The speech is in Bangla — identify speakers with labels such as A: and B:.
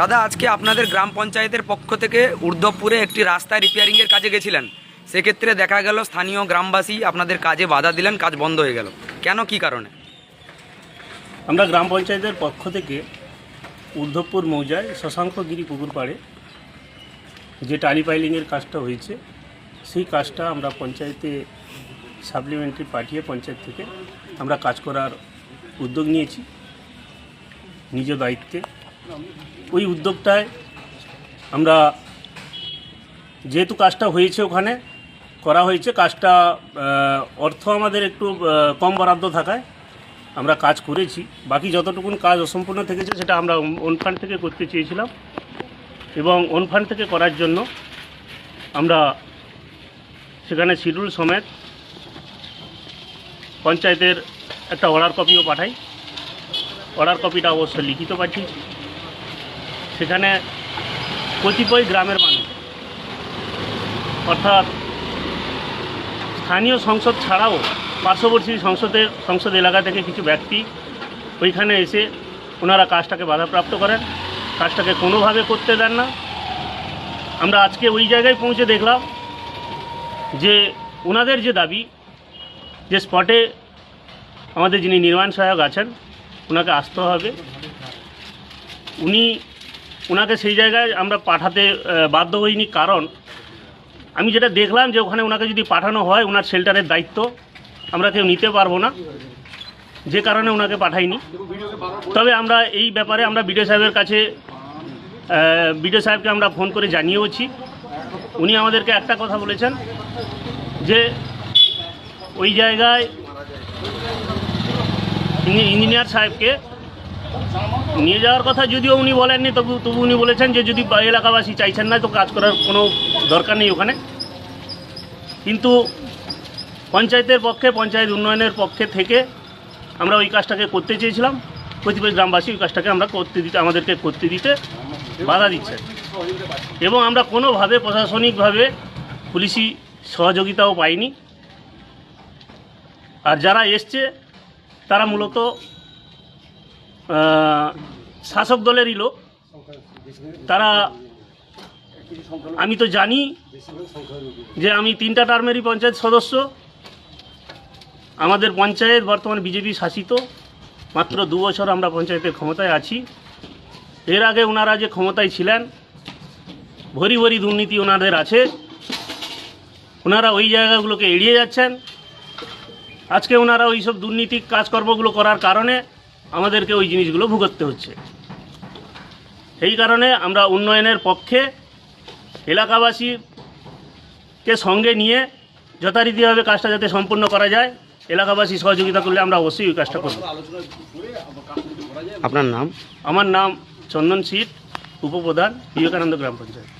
A: দাদা, আজকে আপনাদের গ্রাম পঞ্চায়েতের পক্ষ থেকে ঊর্ধ্বপুরে একটি রাস্তা রিপেয়ারিংয়ের কাজে গেছিলেন। সেক্ষেত্রে দেখা গেল স্থানীয় গ্রামবাসী আপনাদের কাজে বাধা দিলেন, কাজ বন্ধ হয়ে গেল। কেন, কি কারণে?
B: আমরা গ্রাম পঞ্চায়েতের পক্ষ থেকে ঊর্ধ্বপুর মৌজায় শশাঙ্কগিরি পুকুর পাড়ে যে টালি পাইলিংয়ের কাজটা হয়েছে, সেই কাজটা আমরা পঞ্চায়েতে সাপ্লিমেন্টারি পাঠিয়ে পঞ্চায়েত থেকে আমরা কাজ করার উদ্যোগ নিয়েছি। নিজ দায়িত্বে ওই উদ্যোগটায় আমরা যেহেতু কাজটা হয়েছে ওখানে, করা হয়েছে, কাজটা অর্থ আমাদের একটু কম বরাদ্দ থাকায় আমরা কাজ করেছি। বাকি যতটুকুন কাজ অসম্পূর্ণ থেকেছে সেটা আমরা ওনফান্ড থেকে করতে চেয়েছিলাম। এবং ওনফান্ড থেকে করার জন্য আমরা সেখানে শিডিউল সমেত পঞ্চায়েতের একটা অর্ডার কপিও পাঠাই। অর্ডার কপিটা অবশ্য লিখিত পাঠিয়েছি। সেখানে কতিপয় গ্রামের মানুষ। অর্থাৎ স্থানীয় সংসদ ছাড়াও পার্শ্ববর্তী সংসদের, সংসদ এলাকা থেকে কিছু ব্যক্তি ওইখানে এসে ওনারা কাজটাকে বাধাপ্রাপ্ত করেন। কাজটাকে কোনোভাবে করতে দেন না। আমরা আজকে ওই জায়গায় পৌঁছে দেখলাম যে ওনাদের যে দাবি, যে স্পটে আমাদের যিনি নির্মাণ সহায়ক আছেন, ওনাকে আসতে হবে। উনি ওনাকে সেই জায়গায় আমরা পাঠাতে বাধ্য হইনি। কারণ আমি যেটা দেখলাম যে ওখানে ওনাকে যদি পাঠানো হয়, ওনার শেল্টারের দায়িত্ব, আমরা কেউ নিতে পারব না। যে কারণে ওনাকে পাঠাইনি। তবে আমরা এই ব্যাপারে আমরা বিডিও সাহেবের কাছে বিডিও সাহেবকে আমরা ফোন করে জানিয়েওছি। উনি আমাদেরকে একটা কথা বলেছেন যে ওই জায়গায় ইঞ্জিনিয়ার সাহেবকে নিয়ে যাওয়ার কথা যদিও উনি বলেননি, তবু তবু উনি বলেছেন যে যদি এলাকাবাসী চাইছেন না, তো কাজ করার কোনো দরকার নেই ওখানে। কিন্তু পঞ্চায়েতের পক্ষে, পঞ্চায়েত উন্নয়নের পক্ষে থেকে আমরা ওই কাজটাকে করতে চেয়েছিলাম। কতিপয় গ্রামবাসী ওই কাজটাকে আমরা করতে দিতে, আমাদেরকে করতে দিতে বাধা দিচ্ছে। এবং আমরা কোনোভাবে প্রশাসনিকভাবে পুলিশি সহযোগিতাও পাইনি। আর যারা এসছে, তারা মূলত শাসক দলেরই লোক। তারা, আমি তো জানি যে আমি তিনটা টার্মেরই পঞ্চায়েত সদস্য। আমাদের পঞ্চায়েত বর্তমান বিজেপি শাসিত। মাত্র দু বছর আমরা পঞ্চায়েতের ক্ষমতায় আছি। এর আগে ওনারা যে ক্ষমতায় ছিলেন, ভরি ভরি দুর্নীতি ওনাদের আছে। ওনারা ওই জায়গাগুলোকে এড়িয়ে যাচ্ছেন। আজকে ওনারা ওই সব দুর্নীতি কাজকর্মগুলো করার কারণে আমাদেরকে ওই জিনিসগুলো ভুগতে হচ্ছে। এই কারণে আমরা উন্নয়নের পক্ষে এলাকাবাসীকে সঙ্গে নিয়ে যথারীতিভাবে কাজটা যাতে সম্পূর্ণ করা যায় এলাকাবাসী সহযোগিতা করলে আমরা অবশ্যই ওই কাজটা করব।
A: আপনার নাম?
B: আমার নাম চন্দন শীত উপপ্রধান বিবেকানন্দ গ্রাম পঞ্চায়েত।